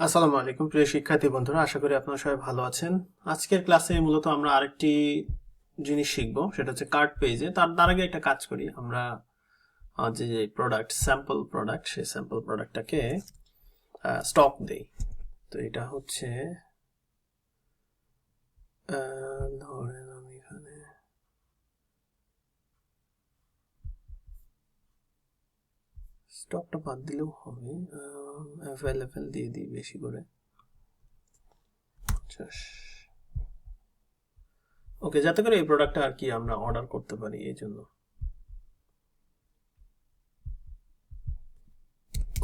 আসসালামু আলাইকুম, প্রিয় শিক্ষার্থী বন্ধুরা, আশা করি আপনারা সবাই ভালো আছেন। আজকের ক্লাসে মূলত আমরা আরেকটি জিনিস শিখব, সেটা হচ্ছে কার্ড পেজে তার তার আগে একটা কাজ করি, আমরা যে যে প্রোডাক্ট স্যাম্পল প্রোডাক্ট সেই স্যাম্পল প্রোডাক্টটাকে স্টক দেই। তো এটা হচ্ছে আহ, ধরেন আমি এখানে স্টকটা বাদ দিলেও হবে অ্যাভেলেবেল দিয়ে দিই বেশি করে। ওকে যাতে করে এই প্রোডাক্টটা আর কি আমরা অর্ডার করতে পারি এই জন্য।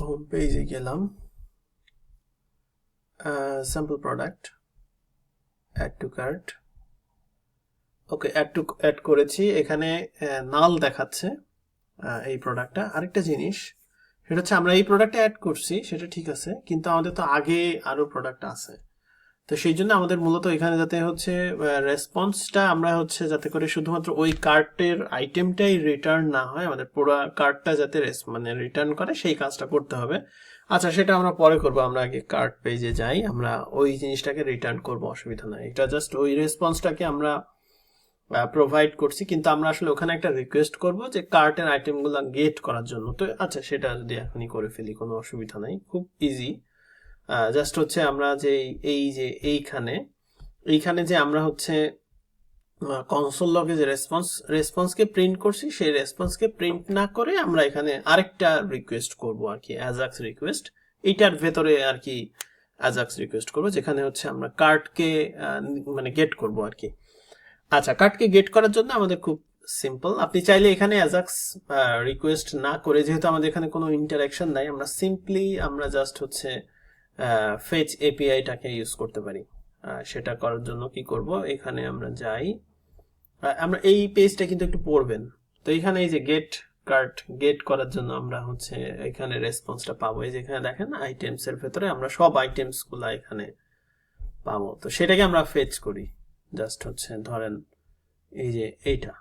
হোম পেজে গেলাম। Sample product add to cart okay add to add করেছি। এখানে নাল দেখাচ্ছে এই প্রোডাক্টটা আরেকটা জিনিস সেটা হচ্ছে আমরা এই প্রোডাক্টটা অ্যাড করছি, সেটা ঠিক আছে, কিন্তু আমাদের তো আগে আরও প্রোডাক্ট আছে। তো সেই জন্য আমাদের মূলত এখানে যাতে হচ্ছে রেসপন্সটা আমরা হচ্ছে যাতে করে শুধুমাত্র ওই কার্টের আইটেমটাই রিটার্ন না হয়, আমাদের পুরো কার্ডটা যাতে মানে রিটার্ন করে, সেই কাজটা করতে হবে। আচ্ছা সেটা আমরা পরে করব, আমরা আগে কার্ট পেজে যাই, আমরা ওই জিনিসটাকে রিটার্ন করব, অসুবিধা নাই। এটা জাস্ট ওই রেসপন্সটাকে আমরা প্রোভাইড করছি, কিন্তু আমরা আসলে ওখানে একটা রিকোয়েস্ট করব যে কার্টের আইটেমগুলো গেট করার জন্য। তো আচ্ছা সেটা যদি এখনই করে ফেলি, কোনো অসুবিধা নাই, খুব ইজি জাস্ট হচ্ছে আমরা যে এই যে এইখানে এইখানে যে আমরা হচ্ছে কনসোল লগে যে রেসপন্স রেসপন্সকে প্রিন্ট করছি, সেই রেসপন্সকে প্রিন্ট না করে আমরা এখানে আরেকটা রিকোয়েস্ট করব আর কি অ্যাজাক্স রিকোয়েস্ট এইটার ভেতরে আর কি অ্যাজাক্স রিকোয়েস্ট করব, যেখানে হচ্ছে আমরা কার্ডকে মানে গেট করব আর কি। আচ্ছা কার্ডকে গেট করার জন্য আমাদের খুব সিম্পল আপনি চাইলে এখানে অ্যাজাক্স রিকোয়েস্ট না করে, যেহেতু আমাদের এখানে কোনো ইন্টারাকশন নাই, আমরা সিম্পলি আমরা জাস্ট হচ্ছে ফেচ এপিআইটাকে ইউজ করতে পারি। সেটা করার জন্য কি করব? এখানে আমরা যাই। আমরা এই পেজটা কিন্তু একটু পড়বেন। তো এখানে এই যে গেট কার্ড গেট করার জন্য আমরা হচ্ছে এখানে রেসপন্সটা পাবো। এই যে এখানে দেখেন আইটেমস এর ভেতরে আমরা সব আইটেমসগুলা এখানে পাবো। তো সেটাকে আমরা ফেচ করি। জাস্ট হচ্ছে ধরেন এই যে এইটা।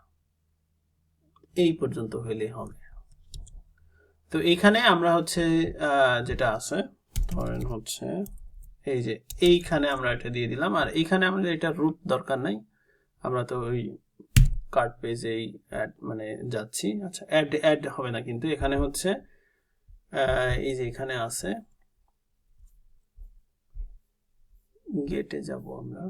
এই পর্যন্ত হইলে হবে। তো এইখানে আমরা হচ্ছে যেটা আছে, ধরেন হচ্ছে এই যে এইখানে আমরা এটা দিয়ে দিলাম। আর এইখানে আমাদের এটা রুট দরকার নাই। আমরা তো ওই কার্ড পেজেই অ্যাড মানে যাচ্ছি। আচ্ছা অ্যাড অ্যাড হবে না কিন্তু। এখানে হচ্ছে এই যে এখানে আছে গেটে যাব আমরা।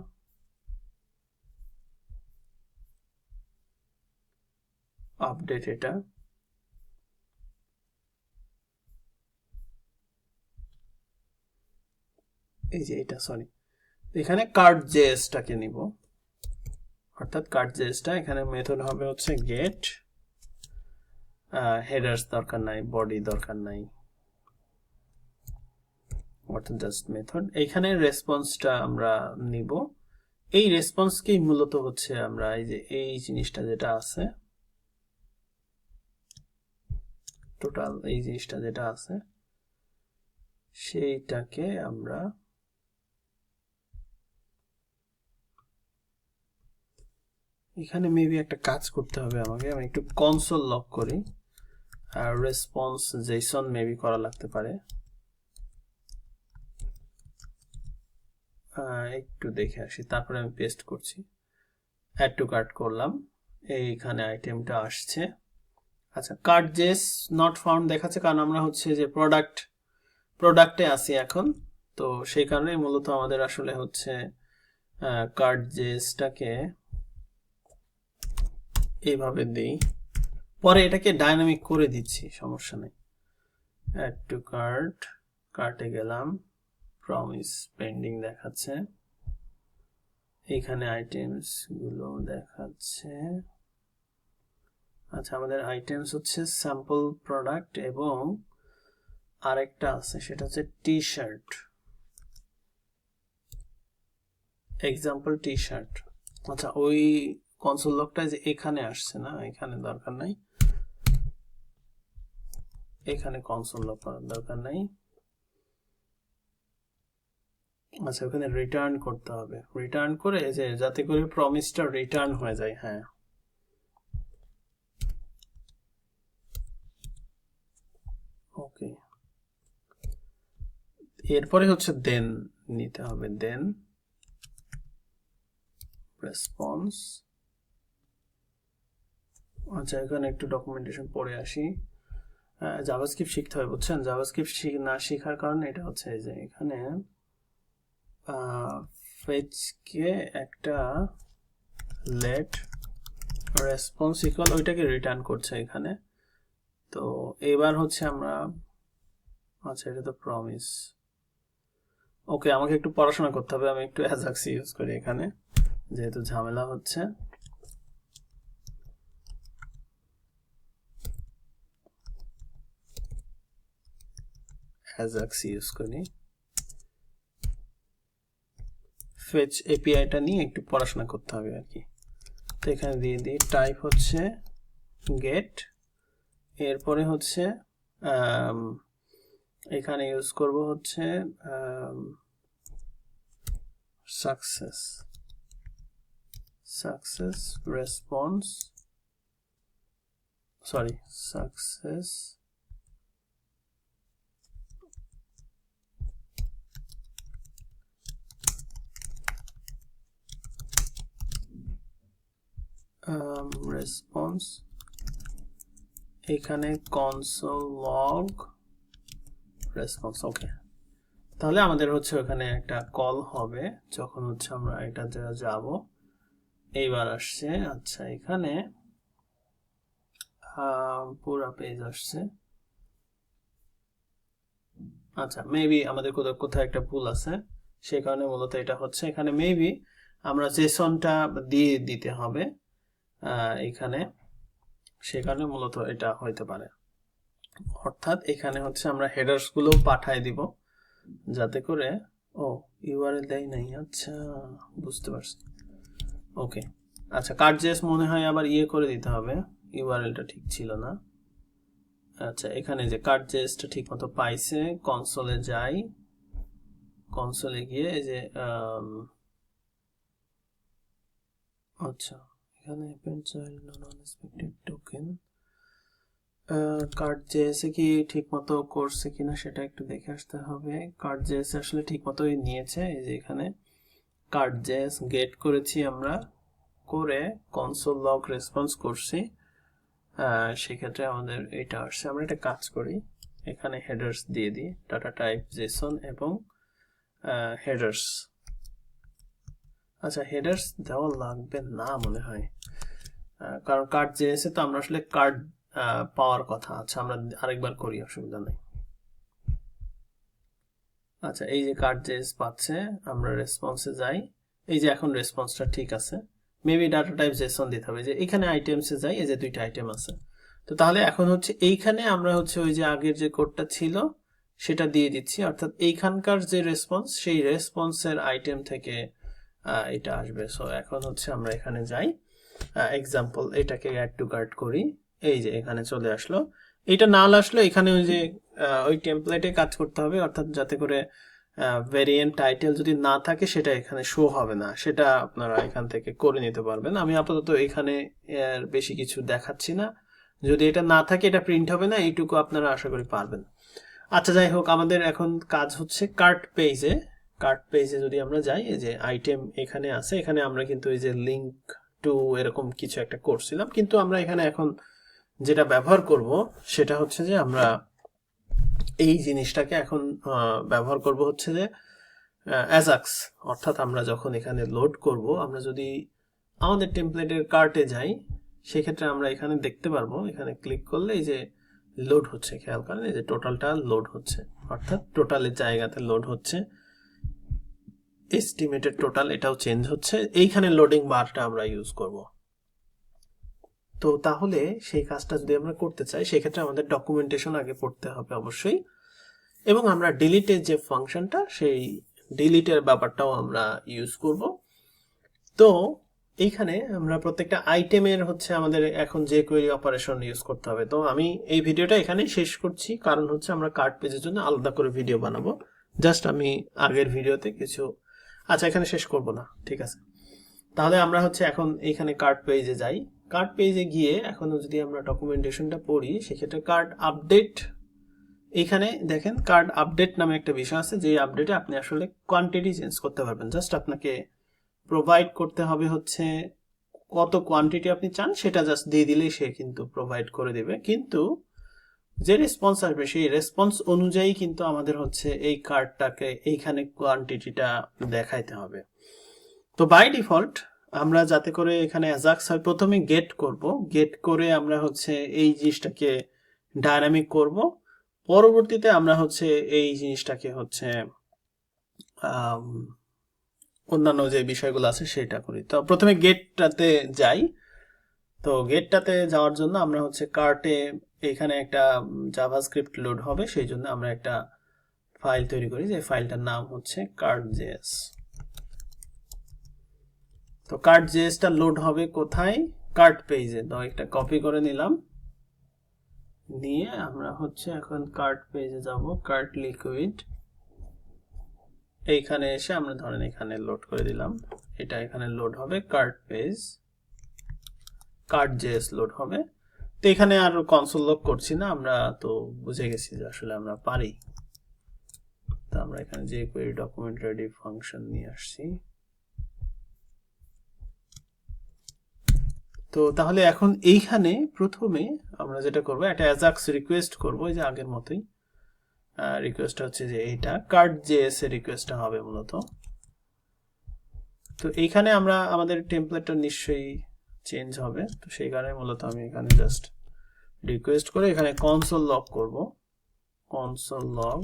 আপডেট এটা। এই যে এটা সরি এখানে কার্ড জেএসটাকে নিব। অর্থাৎ কার্ড জেএসটা এখানে মেথড হবে হচ্ছে গেট হেডার্স দরকার নাই বডি দরকার নাই। অর্থাৎ জাস্ট মেথড এইখানে রেসপন্সটা আমরা নিব। এই রেসপন্সকেই মূলত হচ্ছে আমরা এই যে এই জিনিসটা যেটা আছে টোটাল এই জিনিসটা যেটা আছে, সেইটাকে আমরা এখানে মেবি একটা কাজ করতে হবে আমাকে। আমি একটু কনসোল লক করি। আর রেসপন্স জেসন মেবি করা লাগতে পারে। একটু দেখে আসি। তারপরে আমি পেস্ট করছি। অ্যাড টু কার্ট করলাম। এইখানে আইটেমটা আসছে। আচ্ছা কার্ড জেস নট ফাউন্ড দেখাচ্ছে, কারণ আমরা হচ্ছে যে প্রোডাক্ট প্রোডাক্টে আছি এখন। তো সেই কারণেই মূলত আমাদের আসলে হচ্ছে কার্ড জেসটাকে এইভাবে দিই। পরে এটাকে ডাইনামিক করে দিচ্ছি, সমস্যা নেই। অ্যাড টু কার্ট কার্টে গেলাম প্রমিস পেন্ডিং দেখাচ্ছে। এইখানে আইটেমসগুলো দেখাচ্ছে। আচ্ছা আমাদের আইটেমস হচ্ছে স্যাম্পল প্রোডাক্ট এবং আরেকটা আছে, সেটা হচ্ছে T shirt example T shirt আচ্ছা ওই কনসোল লকটা যে এখানে আসছে না, এখানে দরকার নাই। এখানে কনসোল লক করার দরকার নাই। আচ্ছা ওখানে রিটার্ন করতে হবে। রিটার্ন করে যে, যাতে করে প্রমিসটা রিটার্ন হয়ে যায় হ্যাঁ। ওকে এরপরে হচ্ছে দেন নিতে হবে দেন রেসপন্স আচ্ছা এখানে একটু ডকুমেন্টেশন পড়ে আসি। জাভাস্ক্রিপ্ট শিখতে হবে বুঝছেন? জাভাস্ক্রিপ্ট না শেখার কারণে এটা হচ্ছে যে এখানে ফেজকে একটা লেট রেসপন্স ইকুয়াল ওইটাকে রিটার্ন করছে এখানে। তো এবার হচ্ছে আমরা আচ্ছা এটা তো প্রমিস ওকে আমাকে একটু পড়াশোনা করতে হবে, আমি একটু অ্যাজাক্স ইউজ করি এখানে, যেহেতু ঝামেলা হচ্ছে। অ্যাজাক্স ইউজ করি। ফেচ এপিআইটা নিয়ে একটু পড়াশোনা করতে হবে আর কি। তো এখানে দিয়ে দিই টাইপ হচ্ছে গেট এরপরে হচ্ছে এখানে ইউজ করব হচ্ছে success success response sorry success response এখানে কনসোল লগ রেসপন্স ওকে তাহলে আমাদের হচ্ছে ওখানে একটা কল হবে, যখন হচ্ছে আমরা এটা যাব। এইবার আসছে আচ্ছা এখানে পুরা পেজ আসছে। আচ্ছা মেবি আমাদের কোথাও কোথাও একটা ভুল আছে সেই কারণে মূলত এটা হচ্ছে। এখানে মেবি আমরা জেসনটা দিয়ে দিতে হবে এখানে। সে কারণে মূলত এটা হইতে পারে। অর্থাৎ এখানে হচ্ছে আমরা হেডার্সগুলো পাঠাই দিব, যাতে করে, ও ইউআরএল দেয় নাই আচ্ছা বুঝতে পারছি। ওকে আচ্ছা কার্ড জেস মনে হয় আবার ইয়ে করে দিতে হবে ইউআরএলটা ঠিক ছিল না। আচ্ছা এখানে যে কার্ড জেসটা ঠিক মতো পাইছে কনসোলে যাই কনসোলে গিয়ে এই যে আচ্ছা। এখানে append child non unexpected token card JSA কি ঠিক মতো করছে কিনা সেটা একটু দেখে আসতে হবে। কার্ড জেএসএ আসলে ঠিক মতোই নিয়েছে, এই যে এখানে। কার্ড জেএস গেট করেছি আমরা, করে কনসোল লগ রেসপন্স করছি। সেক্ষেত্রে আমাদের এটা আসছে। আমরা একটা কাজ করি, এখানে হেডার্স দিয়ে দিই ডাটা টাইপ জেসন এবং হেডার্স আচ্ছা হেডার্স দেওয়া লাগবে না মনে হয়। কারণ কার্ড জেনেছে তো আমরা আসলে কার্ড পাওয়ার কথা। আচ্ছা আমরা আরেকবার করি, অসুবিধা নেই। আচ্ছা এই যে কার্ড জেস পাচ্ছে, আমরা রেসপন্সে যাই। এই যে এখন রেসপন্সটা ঠিক আছে। মেবি ডাটা টাইপ জেসন দিতে হবে। যে এখানে আইটেমসে যাই, এই যে দুইটা আইটেম আছে। তো তাহলে এখন হচ্ছে এইখানে আমরা হচ্ছে ওই যে আগের যে কোডটা ছিল, সেটা দিয়ে দিচ্ছি। অর্থাৎ এইখানকার যে রেসপন্স সেই রেসপন্সের আইটেম থেকে এটা আসবে। সো এখন হচ্ছে আমরা এখানে যাই। এক্সাম্পল এটাকে অ্যাড টু কার্ট করি। এই যে এখানে চলে আসলো। এটা না আসলে এখানে ওই যে ওই টেমপ্লেটে কাজ করতে হবে, অর্থাৎ যাতে করে ভেরিয়েন্ট টাইটেল যদি না থাকে, সেটা এখানে শো হবে না। সেটা আপনারা এখান থেকে করে নিতে পারবেন। আমি আপাতত এখানে বেশি কিছু দেখাচ্ছি না। যদি এটা না থাকে, এটা প্রিন্ট হবে না। এইটুকু আপনারা আশা করি পারবেন। আচ্ছা যাই হোক, আমাদের এখন কাজ হচ্ছে কার্ট পেজে কার্ট পেজে যদি আমরা যাই, এই যে আইটেম এখানে আছে, এখানে আমরা কিন্তু এই যে লিঙ্ক টু এরকম কিছু একটা করছিলাম কিন্তু আমরা এখানে এখন যেটা ব্যবহার করব, সেটা হচ্ছে যে আমরা এই জিনিসটাকে এখন ব্যবহার করব হচ্ছে যে অ্যাজাক্স অর্থাৎ আমরা যখন এখানে লোড করব, আমরা যদি আমাদের টেমপ্লেটের কার্টে যাই, সেক্ষেত্রে আমরা এখানে দেখতে পারব, এখানে ক্লিক করলে এই যে লোড হচ্ছে। খেয়াল করেন, এই যে টোটালটা লোড হচ্ছে। অর্থাৎ টোটালের জায়গাতে লোড হচ্ছে। এস্টিমেটেড টোটাল এটাও চেঞ্জ হচ্ছে। এইখানে লোডিং বারটা আমরা ইউজ করব। তো তাহলে সেই কাজটা যদি আমরা করতে চাই, সেক্ষেত্রে আমাদের ডকুমেন্টেশন আগে পড়তে হবে অবশ্যই। এবং আমরা ডিলিটের যে ফাংশনটা, সেই ডিলিটের ব্যাপারটাও আমরা ইউজ করব। তো এইখানে আমরা প্রত্যেকটা আইটেমের হচ্ছে আমাদের এখন যে কোয়েরি অপারেশন ইউজ করতে হবে। তো আমি এই ভিডিওটা এখানেই শেষ করছি। কারণ হচ্ছে আমরা কার্ড পেজের জন্য আলাদা করে ভিডিও বানাবো। জাস্ট আমি আগের ভিডিওতে কিছু আচ্ছা এখানে শেষ করব না, ঠিক আছে। তাহলে আমরা হচ্ছে এখন এইখানে কার্ড পেজে যাই। কার্ড পেজে গিয়ে এখন যদি আমরা ডকুমেন্টেশনটা পড়ি, সেক্ষেত্রে কার্ড আপডেট এইখানে দেখেন কার্ড আপডেট নামে একটা বিষয় আছে, যে আপডেটে আপনি আসলে কোয়ান্টিটি চেঞ্জ করতে পারবেন। জাস্ট আপনাকে প্রোভাইড করতে হবে হচ্ছে কত কোয়ান্টিটি আপনি চান, সেটা জাস্ট দিয়ে দিলেই সে কিন্তু প্রোভাইড করে দেবে। কিন্তু যে রেসপন্স আসবে, সেই রেসপন্স অনুযায়ী কিন্তু আমাদের হচ্ছে এই কার্ডটাকে এইখানে কোয়ান্টিটিটা দেখাইতে হবে। তো বাই ডিফল্ট আমরা যাতে করে এখানে অ্যাজাক্স হয় প্রথমে গেট করব গেট করে আমরা হচ্ছে এই জিনিসটাকে ডায়নামিক করব। পরবর্তীতে আমরা হচ্ছে এই জিনিসটাকে হচ্ছে অন্যান্য যে বিষয়গুলো আছে সেটা করি। তো প্রথমে গেটটাতে যাই। তো গেটটাতে যাওয়ার জন্য আমরা হচ্ছে কার্টে এখানে একটা জাভাস্ক্রিপ্ট লোড হবে সেই জন্য আমরা একটা ফাইল তৈরি করি, যে ফাইলটার নাম হচ্ছে কার্ড জেএস তো কার্ড জেএসটা লোড হবে কোথায়? কার্ড পেজে তো একটা কপি করে নিলাম। নিয়ে আমরা হচ্ছে এখন কার্ড পেজে যাব কার্ড লিকুইড এইখানে এসে আমরা ধরেন এখানে লোড করে দিলাম। এটা এখানে লোড হবে card page card JS load হবে। তো এখানে আর কনসোল লক করছি না, আমরা তো বুঝে গেছি যে আসলে আমরা পারি। তো আমরা এখানে যে কোয়েরি ডকুমেন্ট রেডি ফাংশন নিয়ে আসছি। তো তাহলে এখন এইখানে প্রথমে আমরা যেটা করব, একটা অ্যাজাক্স রিকোয়েস্ট করব, এই যে আগের মতোই। রিকোয়েস্ট হচ্ছে যে এইটা কার্ড জেএস এর রিকোয়েস্টটা হবে মূলত। তো এইখানে আমরা আমাদের টেমপ্লেটটা নিশ্চয়ই চেঞ্জ হবে। তো সেই কারণে মূলত আমি এখানে জাস্ট রিকোয়েস্ট করে এখানে কনসোল লগ করব। কনসোল লগ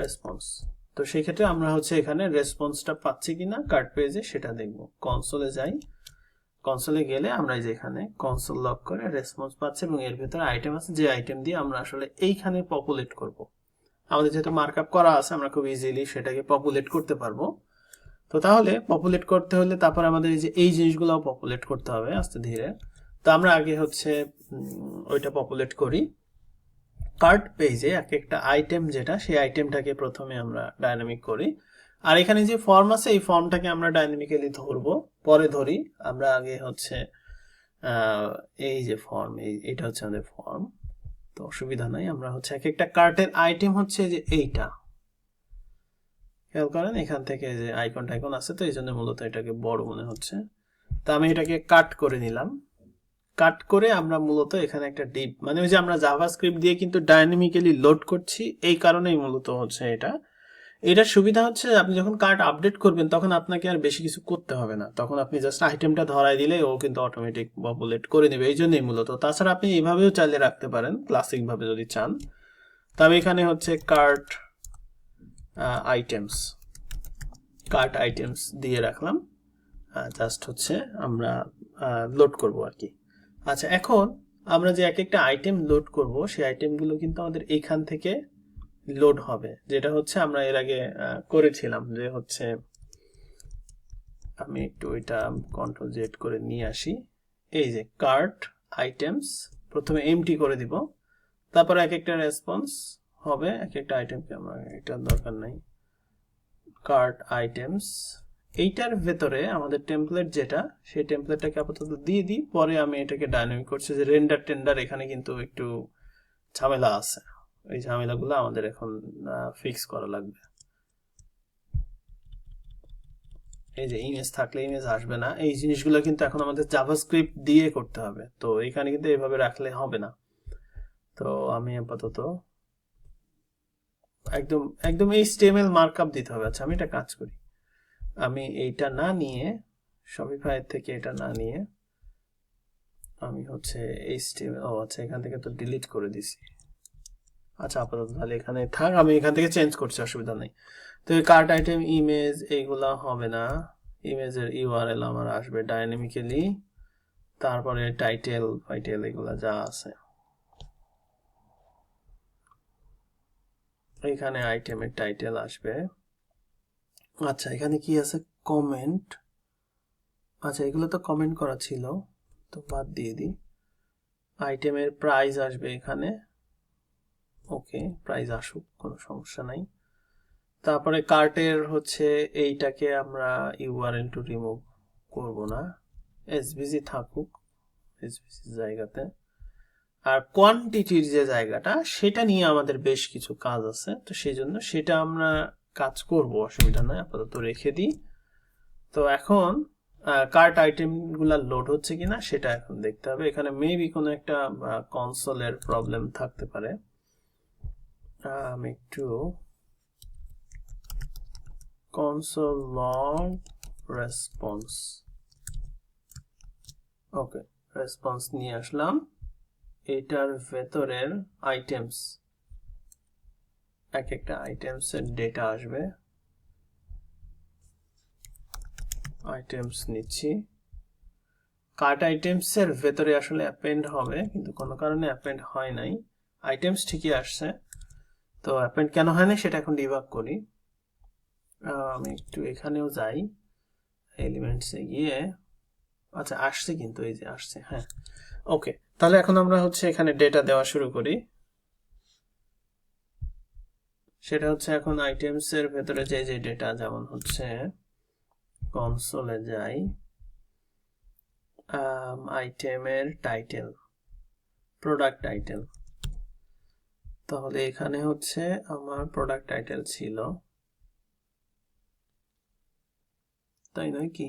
রেসপন্স তো সেই ক্ষেত্রে আমরা হচ্ছে এখানে রেসপন্সটা পাচ্ছি কিনা কার্ড পেজে সেটা দেখব। কনসোলে যাই। কনসোলে গেলে আমরা এই যে এখানে কনসোল লক করে রেসপন্স পাচ্ছি এবং এর ভেতরে আইটেম আছে। যে আইটেম দিয়ে আমরা আসলে এইখানে পপুলেট করব। আমাদের যেহেতু মার্কআপ করা আছে, আমরা খুব ইজিলি সেটাকে পপুলেট করতে পারব। তো তাহলে পপুলেট করতে হলে তারপর আমাদের এই যে, এই জিনিসগুলো পপুলেট করতে হবে আস্তে ধীরে। তো আমরা আগে হচ্ছে ওইটা পপুলেট করি। কার্ড পেজে এক একটা আইটেম যেটা, সেই আইটেমটাকে প্রথমে আমরা ডায়নামিক করি। আর এখানে যে ফর্ম আছে, এই ফর্মটাকে আমরা ডাইনামিক্যালি ধরবো। পরে ধরি। আমরা আগে হচ্ছে এই যে ফর্ম এই, এটা হচ্ছে আমাদের ফর্ম তো অসুবিধা নাই। আমরা হচ্ছে এক একটা কার্টের আইটেম হচ্ছে যে এইটা। খেয়াল করেন এখান থেকে যে আইকন টাইকন আছে, তো এই জন্য মূলত এটাকে বড় মনে হচ্ছে। তা আমি এটাকে কাট করে নিলাম। কাট করে আমরা মূলত এখানে একটা ডিপ মানে ওই যে আমরা জাভাস্ক্রিপ্ট দিয়ে কিন্তু ডাইনামিক্যালি লোড করছি, এই কারণেই মূলত হচ্ছে এটা। এটার সুবিধা হচ্ছে আপনি যখন কার্ড আপডেট করবেন, তখন আপনাকে আর বেশি কিছু করতে হবে না। তখন আপনি জাস্ট আইটেমটা ধরাই দিলে ও কিন্তু অটোমেটিক পপুলেট করে নেবে এই জন্যই মূলত। তাছাড়া আপনি এইভাবেও চাইলে রাখতে পারেন ক্লাসিকভাবে যদি চান। তবে এখানে হচ্ছে কার্ট আইটেমস কার্ট আইটেমস দিয়ে রাখলাম। জাস্ট হচ্ছে আমরা লোড করব আর কি। আচ্ছা এখন আমরা যে এক একটা আইটেম লোড করব, সেই আইটেমগুলো কিন্তু আমাদের এইখান থেকে লোড হবে। যেটা হচ্ছে আমরা এর আগে করেছিলাম যে হচ্ছে আমি একটু এটা কন্ট্রোল জেড করে নিয়ে আসি। এই যে কার্ট আইটেমস প্রথমে এমটি করে দিব। তারপর এক একটা রেসপন্স হবে, এক একটা আইটেমকে আমরা এটার দরকার নাই। কার্ট আইটেমস এইটার ভেতরে আমাদের টেমপ্লেট যেটা, সেই টেমপ্লেটটাকে আপাতত দিয়ে দিই, পরে আমি এটাকে ডাইনামিক করছি যে রেন্ডার টেন্ডার এখানে কিন্তু একটু ঝামেলা আছে। এই ঝামেলাগুলো আমাদের এখন ফিক্স করা লাগবে। এই যে ইমেজ থাকলে ইমেজ আসবে না, এই জিনিসগুলো কিন্তু এখন আমাদের জাভাস্ক্রিপ্ট দিয়ে করতে হবে। তো এখানে কিন্তু এভাবে রাখলে হবে না। তো আমি আপাতত একদম একদম এই স্টেমেল মার্কআপ দিতে হবে। আচ্ছা আমি এটা কাজ করি। আমি এইটা না নিয়ে শপিফাই থেকে এটা না নিয়ে, আমি হচ্ছে এই স্টেম ও আচ্ছা এখান থেকে তো ডিলিট করে দিছি। আচ্ছা আপাতত তাহলে এখানে থাক, আমি এখান থেকে চেঞ্জ করছি, অসুবিধা নেই। তো এই কার্ট আইটেম ইমেজ এইগুলা হবে না। ইমেজের ইউআরএল আমার আসবে ডাইনামিক্যালি তারপরে টাইটেল ফাইটেল এগুলা যা আছে। এখানে আইটেমের টাইটেল আসবে। আচ্ছা এখানে কি আছে? কমেন্ট আচ্ছা এগুলো তো কমেন্ট করা ছিল, তো বাদ দিয়ে দিই। আইটেমের প্রাইস আসবে এখানে। ওকে প্রাইস আসুক, কোনো সমস্যা নাই। তারপরে কার্টের হচ্ছে এইটাকে আমরা ইউআরএল টু রিমুভ করব না। এসবিজি থাকুক এসবিজি জায়গাতে। আর কোয়ান্টিটির যে জায়গাটা, সেটা নিয়ে আমাদের বেশ কিছু কাজ আছে। তো সেই জন্য সেটা আমরা কাজ করব, অসুবিধা নয় আপাতত রেখে দিই। তো এখন কার্ট আইটেমগুলো লোড হচ্ছে কিনা, সেটা এখন দেখতে হবে। এখানে মেবি কোনো একটা কনসোলের প্রবলেম থাকতে পারে। আমি একটু console long response okay response নিয়ে আসলাম। এটার ভেতরের আইটেমস এক একটা আইটেমসের ডেটা আসবে। আইটেমস নিচ্ছি। কার্ট আইটেমসের ভেতরে আসলে অ্যাপেন্ড হবে, কিন্তু কোনো কারণে অ্যাপেন্ড হয় নাই। আইটেমস ঠিকই আসছে। তো অ্যাপেন্ড কেন হয় না সেটা এখন ডিবাগ করি। আমি একটু এখানেও যাই। এলিমেন্টসে গিয়ে আচ্ছা আসছে কিন্তু, এই যে আসছে হ্যাঁ। ওকে তাহলে এখন আমরা হচ্ছে এখানে ডেটা দেওয়া শুরু করি। সেটা হচ্ছে এখন আইটেমস এর ভেতরে যে যে ডেটা যেমন হচ্ছে কনসোলে যাই আইটেমের টাইটেল প্রোডাক্ট টাইটেল তাহলে এখানে হচ্ছে আমার প্রোডাক্ট টাইটেল ছিল। তাই নয় কি?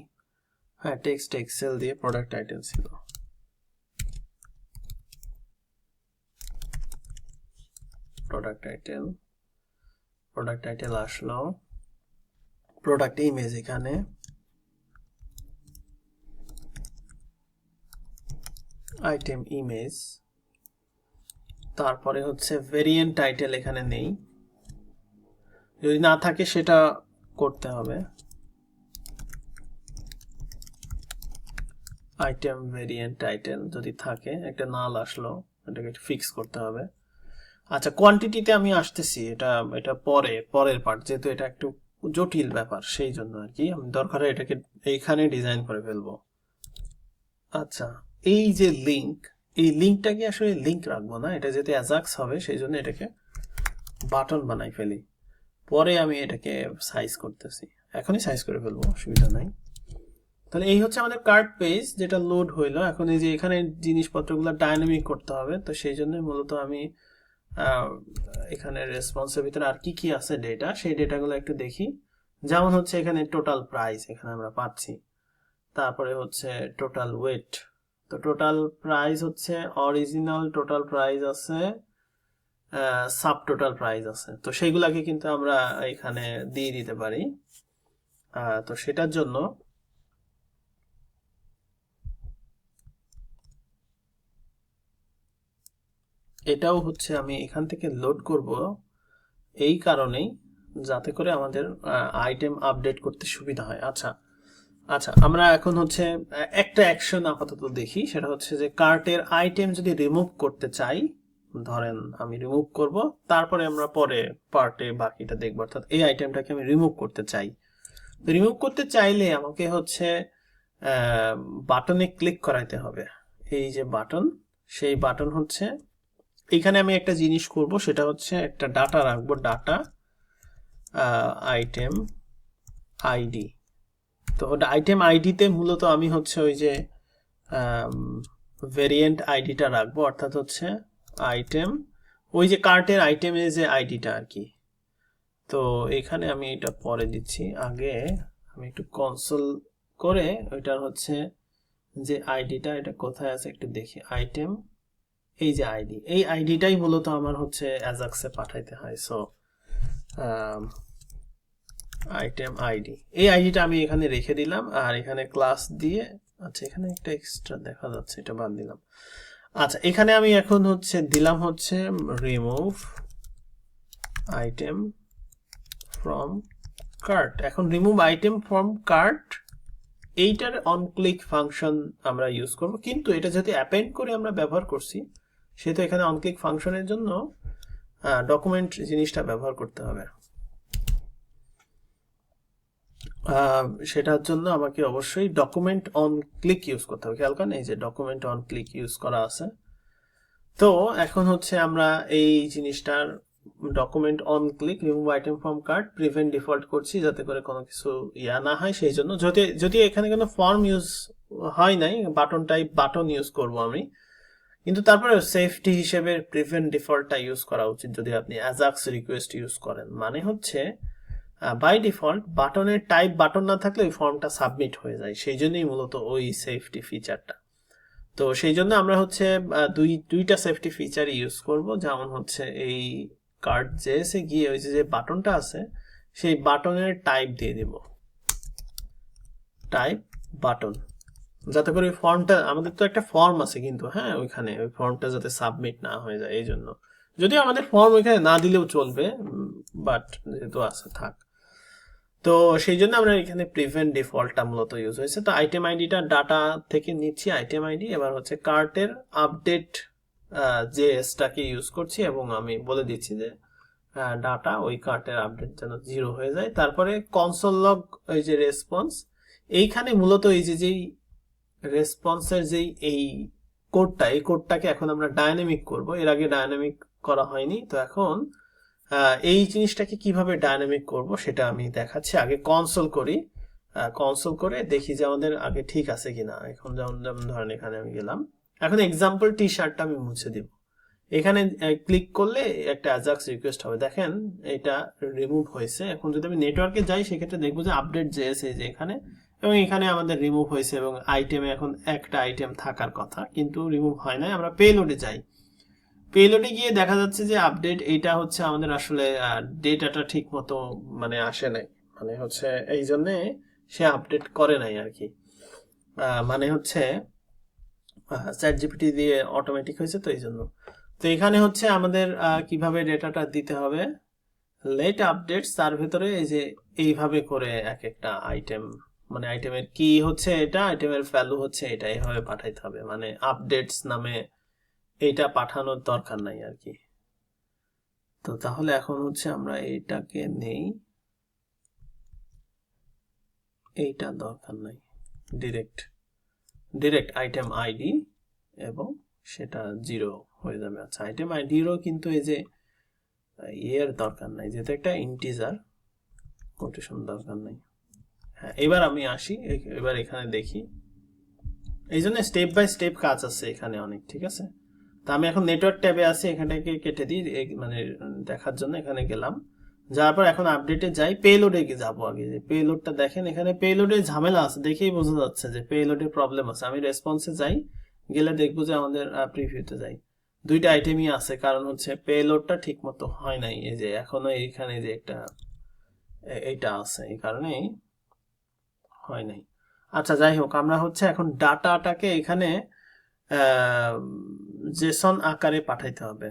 হ্যাঁ টেক্সট এক্সেল দিয়ে প্রোডাক্ট টাইটেল ছিল। প্রোডাক্ট টাইটেল প্রোডাক্ট টাইটেল আসলো প্রোডাক্ট ইমেজ এখানে আইটেম ইমেজ তারপরে হচ্ছে ভেরিয়েন্ট টাইটেল এখানে নেই। যদি না থাকে সেটা করতে হবে। আইটেম ভেরিয়েন্ট টাইটেল যদি থাকে, একটা নাল আসলো, এটাকে ফিক্স করতে হবে। আচ্ছা কোয়ান্টিটিতে আমি আসতেছি, এটা এটা পরে, পরের পার্ট যেহেতু এটা একটু জটিল ব্যাপার, সেই জন্য আর কি, আমি দরকার হয় এটাকে এইখানে ডিজাইন করে ফেলব। আচ্ছা এই যে লিংক এই লিঙ্কটাকে আসলে লিঙ্ক রাখব না, এটা যেহেতু অ্যাজাক্স হবে, সেই জন্য এটাকে বাটন বানাই ফেলি। পরে আমি এটাকে সাইজ করতেছি। এখনই সাইজ করে ফেলব, অসুবিধা নাই। তাহলে এই হচ্ছে আমাদের কার্ড পেজ যেটা লোড হইল। এখন এই যে এখানে জিনিসপত্রগুলো ডাইনামিক করতে হবে, তো সেই জন্য মূলত আমি এখানে রেসপন্সের ভিতরে আর কি কি আছে ডেটা সেই ডেটাগুলো একটু দেখি। যেমন হচ্ছে এখানে টোটাল প্রাইস এখানে আমরা পাচ্ছি। তারপরে হচ্ছে টোটাল ওয়েট তো টোটাল প্রাইস হচ্ছে অরিজিনাল টোটাল প্রাইস আছে সাব টোটাল প্রাইস আছে। তো সেইগুলাকে কিন্তু আমরা এখানে দিয়ে দিতে পারি। তো সেটার জন্য এটাও হচ্ছে আমি এখান থেকে লোড করব এই কারণেই, যাতে করে আমাদের আইটেম আপডেট করতে সুবিধা হয়। আচ্ছা আচ্ছা আমরা এখন হচ্ছে একটা অ্যাকশন আপাতত দেখি। সেটা হচ্ছে যে কার্টের আইটেম যদি রিমুভ করতে চাই, ধরেন আমি রিমুভ করব, তারপরে আমরা পরে পার্টে বাকিটা দেখব। অর্থাৎ এই আইটেমটাকে আমি রিমুভ করতে চাই। রিমুভ করতে চাইলে আমাকে হচ্ছে বাটনে ক্লিক করাইতে হবে। এই যে বাটন সেই বাটন হচ্ছে এখানে আমি একটা জিনিস করব, সেটা হচ্ছে একটা ডাটা রাখব ডাটা আইটেম আইডি তো আইটেম আইডিতে মূলত আমি হচ্ছে ওই যে ভেরিয়েন্ট আইডিটা রাখব, অর্থাৎ হচ্ছে আইটেম ওই যে কার্টের আইটেমের যে আইডিটা আর কি। তো এখানে আমি এটা পরে দিচ্ছি। আগে আমি একটু কনসোল করে ওইটার হচ্ছে যে আইডিটা এটা কোথায় আছে একটু দেখি। আইটেম এই যে আইডি, এই আইডিটাই মূলত আমার হচ্ছে অ্যাজাক্সে পাঠাইতে হয়। সো আইটেম আইডি এই আইডিটা আমি এখানে রেখে দিলাম আর এখানে ক্লাস দিয়ে আচ্ছা এখানে একটা এক্সট্রা দেখা যাচ্ছে, এটা বাদ দিলাম। আচ্ছা এখানে আমি এখন হচ্ছে দিলাম হচ্ছে রিমুভ আইটেম ফ্রম কার্ট এখন রিমুভ আইটেম ফ্রম কার্ট এইটার অন ক্লিক ফাংশন আমরা ইউজ করব। কিন্তু এটা যেহেতু অ্যাপেন্ড করে আমরা ব্যবহার করছি সেহেতু এখানে অন ক্লিক ফাংশনের জন্য ডকুমেন্ট জিনিসটা ব্যবহার করতে হবে। সেটার জন্য আমাকে অবশ্যই ডকুমেন্ট অন ক্লিক ইউজ করতে হবে। খেয়াল করেন, এই যে ডকুমেন্ট অন ক্লিক ইউজ করা আছে। তো এখন হচ্ছে আমরা এই জিনিসটার document on click remove item form card prevent default করছি যাতে করে কোনো কিছু ইয়া না হয়, সেই জন্য। যদি যদি এখানে কোনো ফর্ম ইউজ হয় নাই বাটন টাইপ বাটন ইউজ করব আমি। কিন্তু তারপরে সেফটি হিসেবে প্রিভেন্ট ডিফল্টটা ইউজ করা উচিত যদি আপনি অ্যাজাক্স রিকোয়েস্ট ইউজ করেন। মানে হচ্ছে বাই ডিফল্ট বাটনের টাইপ বাটন না থাকলে ওই ফর্মটা সাবমিট হয়ে যায়। সেই জন্যই মূলত ওই সেফটি ফিচারটা তো সেই জন্য আমরা হচ্ছে দুই, দুইটা সেফটি ফিচার ইউজ করব। যেমন হচ্ছে এই কার্ড জেএসে গিয়ে ওই যে যে বাটনটা আছে, সেই বাটনের টাইপ দিয়ে দেব। টাইপ বাটন যাতে করে ওই ফর্মটা, আমাদের তো একটা ফর্ম আছে কিন্তু হ্যাঁ ওইখানে, ওই ফর্মটা যাতে সাবমিট না হয়ে যায়, এই জন্য। যদিও আমাদের ফর্ম ওইখানে না দিলেও চলবে বাট যেহেতু আছে, থাক। তো সেই জন্য আমরা এখানে প্রিভেন্ট ডিফল্টটা মূলত ইউজ হয়েছে। তো আইটেম আইডিটা ডাটা থেকে নিচ্ছি আইটেম আইডি এবার হচ্ছে কার্টের আপডেট যে এসটাকে ইউজ করছি এবং আমি বলে দিচ্ছি যে ডাটা ওই কার্টের আপডেট যেন জিরো হয়ে যায়। তারপরে কনসোল লগ ওই যে রেসপন্স এইখানে মূলত এই যে, যেই রেসপন্সের যেই এই কোডটা এই কোডটাকে এখন আমরা ডায়নামিক করব। এর আগে ডায়নামিক করা হয়নি। তো এখন এই জিনিসটাকে কীভাবে ডায়নামিক করব সেটা আমি দেখাচ্ছি। আগে কনসোল করি। কনসোল করে দেখি যে আমাদের আগে ঠিক আছে কিনা। এখন যেমন যেমন ধরেন এখানে আমি গেলাম। এখন এক্সাম্পল টি শার্টটা আমি মুছে দিব। এখানে ক্লিক করলে একটা অ্যাজাক্স রিকোয়েস্ট হবে। দেখেন, এটা রিমুভ হয়েছে। এখন যদি আমি নেটওয়ার্কে যাই, সেক্ষেত্রে দেখব যে আপডেট যে এই যে এখানে। এবং এখানে আমাদের রিমুভ হয়েছে এবং আইটেমে এখন একটা আইটেম থাকার কথা, কিন্তু রিমুভ হয় না আমরা পেলোডে যাই। পেলোডে গিয়ে দেখা যাচ্ছে যে আপডেট এইটা হচ্ছে আমাদের আসলে ডেটাটা ঠিক মতো মানে আসে নাই। মানে হচ্ছে এই জন্যে সে আপডেট করে নাই আর কি। মানে হচ্ছে চ্যাট জিপিটি দিয়ে অটোমেটিক হয়েছে তো এই জন্য। তো এখানে হচ্ছে আমাদের কীভাবে ডেটাটা দিতে হবে? লেট আপডেটস তার ভেতরে এই যে এইভাবে করে এক একটা আইটেম মানে আইটেমের কি হচ্ছে এটা আইটেমের ভ্যালু হচ্ছে এটা এইভাবে পাঠাইতে হবে। মানে আপডেটস নামে এইটা পাঠানোর দরকার নাই আর কি তো তাহলে এখন হচ্ছে আমরা এইটাকে নেই। এইটা দরকার নাই। ডিরেক্ট ডিরেক্ট আইটেম আইডি এবং সেটা জিরো হয়ে যাবে। আচ্ছা আইটেম আইডিরও কিন্তু এই যে, ইয়ের দরকার নাই, যেহেতু একটা ইন্টিজার কোটেশন দরকার নাই। হ্যাঁ এবার আমি আসি এবার এখানে দেখি। এই জন্য স্টেপ বাই স্টেপ কাজ আছে এখানে অনেক, ঠিক আছে? তা আমি এখন নেটওয়ার্ক ট্যাবে আছি, এখানটাকে কেটে দিই মানে দেখার জন্য এখানে গেলাম। যাওয়ার পর এখন আপডেটে যাই পেলোডে যাব আগে। যে পেলোডটা দেখেন, এখানে পেলোডে ঝামেলা আছে, দেখেই বোঝা যাচ্ছে যে পেলোডে প্রবলেম আছে। আমি রেসপন্সে যাই, গেলে দেখব যে আমাদের প্রিভিউতে যাই। দুইটা আইটেমই আছে, কারণ হচ্ছে পেলোডটা ঠিক মতো হয় নাই। এই যে এখনও এইখানে যে একটা এইটা আছে, এই কারণেই হয় নাই। আচ্ছা যাই হোক, আমরা হচ্ছে এখন ডাটাটাকে এখানে জেসন আকারে পাঠাইতে হবে।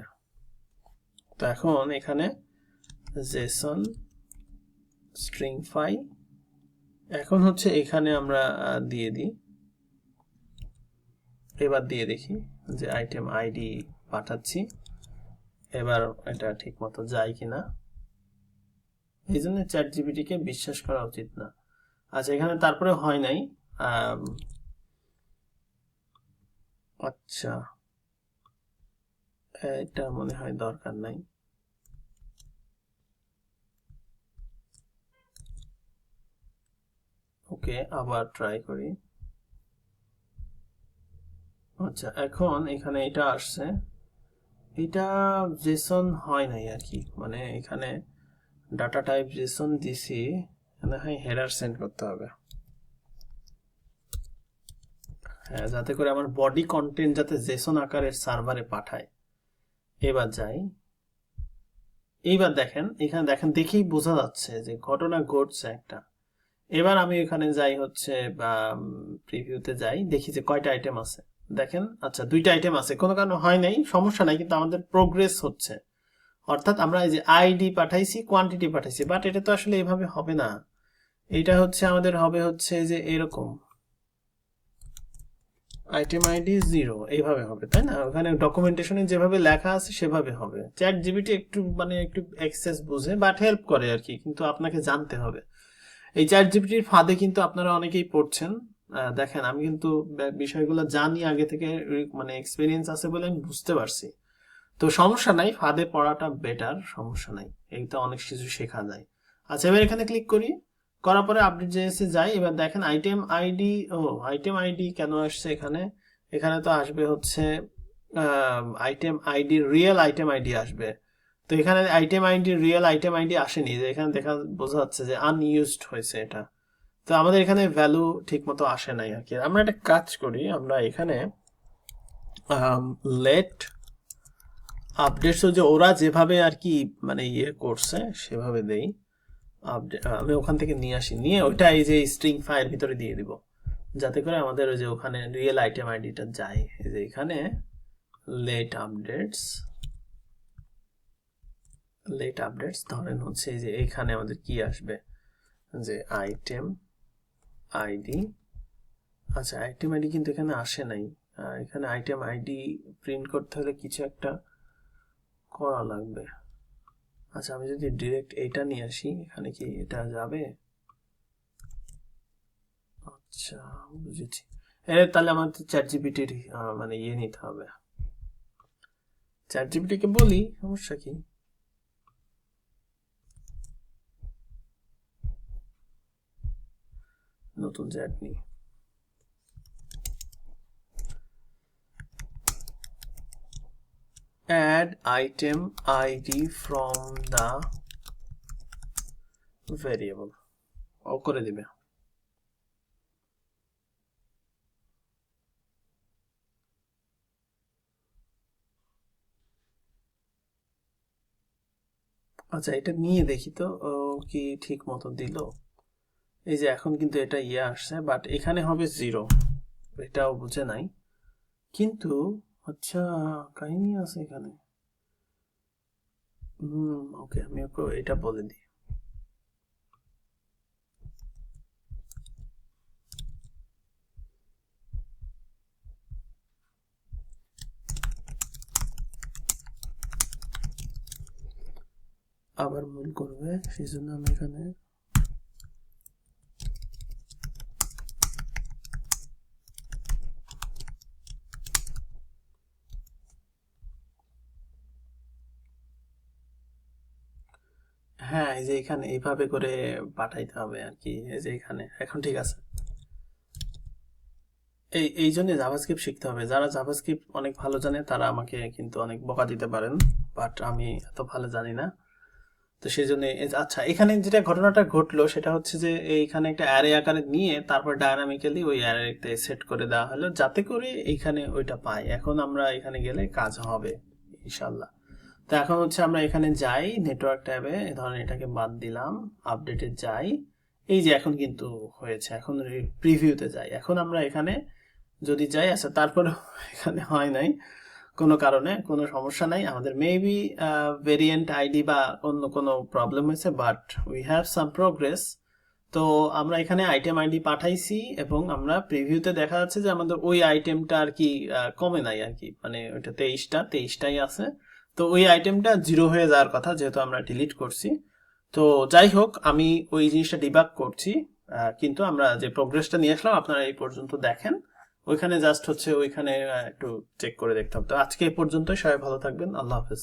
তো এখন এখানে জেসন স্ট্রিং ফাই এখন হচ্ছে এখানে আমরা দিয়ে দিই। এবার দিয়ে দেখি যে আইটেম আইডি পাঠাচ্ছি। এবার এটা ঠিক মতো যায় কিনা। এই জন্য চ্যাট জিবিটিকে বিশ্বাস করা উচিত না। আচ্ছা এখানে তারপরে হয় নাই। আচ্ছা এটা মনে হয় দরকার নাই। ওকে, আবার ট্রাই করি। আচ্ছা এখন এখানে এটা আসছে। এটা জেসন হয় নাই আর কি। মানে এখানে ডাটা টাইপ জেসন দিছি। মনে হয় হেডার সেন্ড করতে হবে। হ্যাঁ যাতে করে আমার বডি কন্টেন্ট যাতে জেসন আকারের সার্ভারে পাঠায়। এবার যাই। এইবার দেখেন, এখানে দেখেন, দেখেই বোঝা যাচ্ছে যে ঘটনা ঘটছে একটা। এবার আমি এখানে যাই হচ্ছে বা প্রিভিউতে যাই, দেখি যে কয়টা আইটেম আছে। দেখেন আচ্ছা দুইটা আইটেম আছে। কোনো কারণে হয় নাই, সমস্যা নাই, কিন্তু আমাদের প্রোগ্রেস হচ্ছে। অর্থাৎ আমরা এই যে আইডি পাঠাইছি কোয়ান্টিটি পাঠাইছি বাট এটা তো আসলে এভাবে হবে না। এটা হচ্ছে আমাদের হবে হচ্ছে যে এরকম। আইটেম আইডি জিরো এইভাবে হবে, তাই না? ওখানে ডকুমেন্টেশনে যেভাবে লেখা আছে সেভাবে হবে। চ্যাট জিবিটি একটু মানে একটু এক্সেস বুঝে বাট হেল্প করে আর কি, কিন্তু আপনাকে জানতে হবে। এই চ্যাট জিবিটির ফাঁদে কিন্তু আপনারা অনেকেই পড়ছেন। দেখেন, আমি কিন্তু বিষয়গুলো জানি, আগে থেকে মানে এক্সপিরিয়েন্স আছে বলে আমি বুঝতে পারছি। তো সমস্যা নাই, ফাঁদে পড়াটা বেটার সমস্যা নাই। এইটা অনেক কিছু শেখা যায়। আচ্ছা এবার এখানে ক্লিক করি। করার পরে আপডেট জেএসে যাই, এবার দেখেন আইটেম আইডি ও আইটেম আইডি কেন আসছে এখানে? এখানে তো আসবে হচ্ছে item ID real item ID আসবে। তো এখানে item ID real item ID আসেনি। যে এখানে দেখা বোঝা যাচ্ছে যে আনইউজড হয়েছে এটা। তো আমাদের এখানে ভ্যালু ঠিক মতো আসে নাই আর কি। আমরা একটা কাজ করি, আমরা এখানে লেট আপডেটস যে ওরা যেভাবে আর কি মানে ইয়ে করছে, সেভাবে দেই। আপডেট আমি ওখান থেকে নিয়ে আসি। নিয়ে ওইটা এই যে স্ট্রিং ফাইল ভিতরে দিয়ে দিব। যাতে করে আমাদের ওই যে ওখানে রিয়েল আইটেম আইডিটা যায়। এই যে এখানে লেট আপডেটস লেট আপডেটস ধরেন হচ্ছে যে এখানে আমাদের কি আসবে? যে আইটেম আইডি আচ্ছা আইটেম আইডি কিন্তু এখানে আসে নাই। এখানে আইটেম আইডি প্রিন্ট করতে হলে কিছু একটা করা লাগবে। আচ্ছা আমি যদি ডিরেক্ট এইটা নিয়ে আসি, এখানে কি এটা যাবে? আচ্ছা বুঝেছি। এর তাহলে আমার চ্যাট জিপিটির মানে ইয়ে নিতে হবে। চ্যাট জিপিটিকে বলি, সমস্যা কি? নতুন চ্যাট নিই। Add item id from the variable. ও করে দিবে। আচ্ছা এটা নিয়ে দেখি তো কি ঠিক মতো দিল। এই যে এখন কিন্তু এটা ইয়ে আসছে বাট এখানে হবে জিরো এটাও বুঝে নাই। কিন্তু আচ্ছা কাহিনী আছে এখানে। হুম, ওকে, আমি ওকে এটা বলে দিই। আবার মূল করবে সেই জন্য আমি এখানে হ্যাঁ এই যে এখানে এইভাবে করে পাঠাইতে হবে আর কি এই যে এখানে, এখন ঠিক আছে। এই এই জন্য জাভাস্ক্রিপ্ট শিখতে হবে। যারা জাভাস্ক্রিপ্ট অনেক ভালো জানে, তারা আমাকে কিন্তু অনেক বকা দিতে পারেন বাট আমি এত ভালো জানি না। তো সেই জন্য আচ্ছা এখানে যেটা ঘটনাটা ঘটলো, সেটা হচ্ছে যে, এইখানে একটা অ্যারে আকারে নিয়ে তারপর ডায়নামিক্যালি ওই অ্যারেতে সেট করে দেওয়া হলো, যাতে করে এইখানে ওইটা পাই। এখন আমরা এখানে গেলে কাজ হবে ইনশাল্লাহ তো এখন হচ্ছে আমরা এখানে যাই নেটওয়ার্ক ট্যাবে ধরেন এটাকে বাদ দিলাম আপডেটে যাই। এই যে এখন কিন্তু হয়েছে, এখন প্রিভিউতে যাই। এখন আমরা এখানে যদি যাই আচ্ছা তারপরে এখানে হয় নাই, কোনো কারণে, কোনো সমস্যা নাই। আমাদের মেবি ভেরিয়েন্ট আইডি বা অন্য কোনো প্রবলেম হয়েছে but we have some progress তো আমরা এখানে আইটেম আইডি পাঠাইছি এবং আমরা প্রিভিউতে দেখা যাচ্ছে যে আমাদের ওই আইটেমটা আর কি কমে নাই আর কি। মানে ওইটা তেইশটা, তেইশটাই আছে। তো ওই আইটেমটা জিরো হয়ে যাওয়ার কথা যেহেতু আমরা ডিলিট করছি। তো যাই হোক, আমি ওই জিনিসটা ডিবাক করছি কিন্তু আমরা যে প্রোগ্রেসটা নিয়ে আসলাম, আপনারা এই পর্যন্ত দেখেন। ওইখানে জাস্ট হচ্ছে ওইখানে একটু চেক করে দেখতে হবে। তো আজকে এই পর্যন্তই, সবাই ভালো থাকবেন, আল্লাহ হাফেজ।